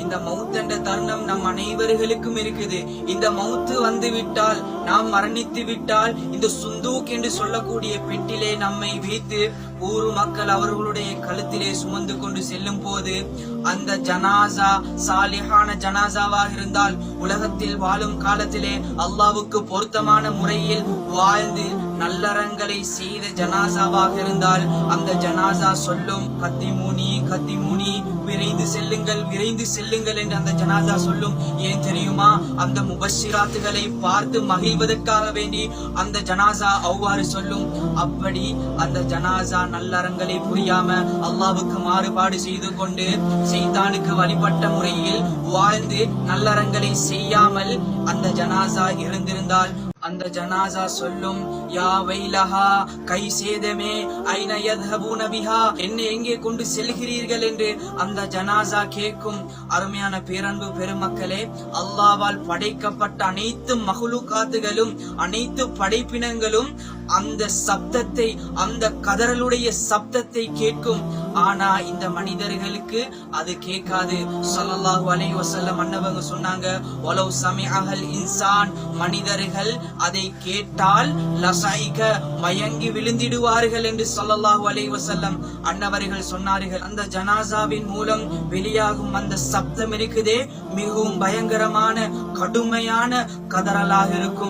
இந்த மவுத் என்ற தருணம் நம் அனைவர்களுக்கும் இருக்குது. இந்த மவுத்து வந்து விட்டால் நாம் மரணித்து விட்டால் இந்த சுந்தூக் என்று சொல்லக்கூடிய பெட்டிலே நம்மை வைத்து ஊரு மக்கள் அவர்களுடைய கழுத்திலே சுமந்து கொண்டு செல்லும் போது அந்த ஜனாசா சாலிஹான ஜனாசாவாக இருந்தால் உலகத்தில் வாழும் காலத்திலே அல்லாவுக்கு பொருத்தமான முறையில் வாழ்ந்து நல்லறங்களை செய்த ஜனாசாவாக இருந்தால் அந்த ஜனாசா சொல்லும் கத்திமுனி கத்திமுனி விரைந்து செல்லுங்கள் விரைந்து செல்லுங்கள் என்று அந்த ஜனாசா சொல்லும். ஏன் தெரியுமா? அந்த முபஷிராத்துகளை பார்த்து மகிழ்வதற்காக வேண்டி அந்த ஜனாசா அவ்வாறு சொல்லும். அப்படி அந்த ஜனாசா நல்லறங்களை புரியாம அல்லாவுக்கு மாறுபாடு செய்து கொண்டு செய்தானுக்கு வழிபட்ட முறையில் வாழ்ந்து நல்லறங்களை செய்யாமல் அந்த ஜனாசா இருந்திருந்தால் அந்த ஜனாசா சொல்லும் யா வைலஹா கை சேதமே ஐன யத்ஹபூன பிஹா என்னை எங்கே கொண்டு செல்கிறீர்கள்? என்று அந்த ஜனாசா கேட்கும். அருமையான பேரன்பு பெருமக்களே அல்லாவால் படைக்கப்பட்ட அனைத்து மகுலுகாத்துகளும் அனைத்து படைப்பினங்களும் அந்த சப்தத்தை அந்த கதறலுடைய சப்தத்தை கேட்கும். ஆனா இந்த மனிதர்களுக்கு அது கேட்காது. சொல்லல்லாஹு அலை வஸல்லம் அன்னவங்க சொன்னாங்க வலவ் அகல் இன்சான். மனிதர்கள் அதை கேட்டால் லசைக மயங்கி விழுந்திடுவார்கள் என்று சொல்லல்லாஹு அலை வசல்லம் அன்னவர்கள் சொன்னார்கள். அந்த ஜனாசாவின் மூலம் வெளியாகும் அந்த சப்தம் இருக்குதே மிகவும் பயங்கரமான கடுமையான கதறலாக இருக்கும்.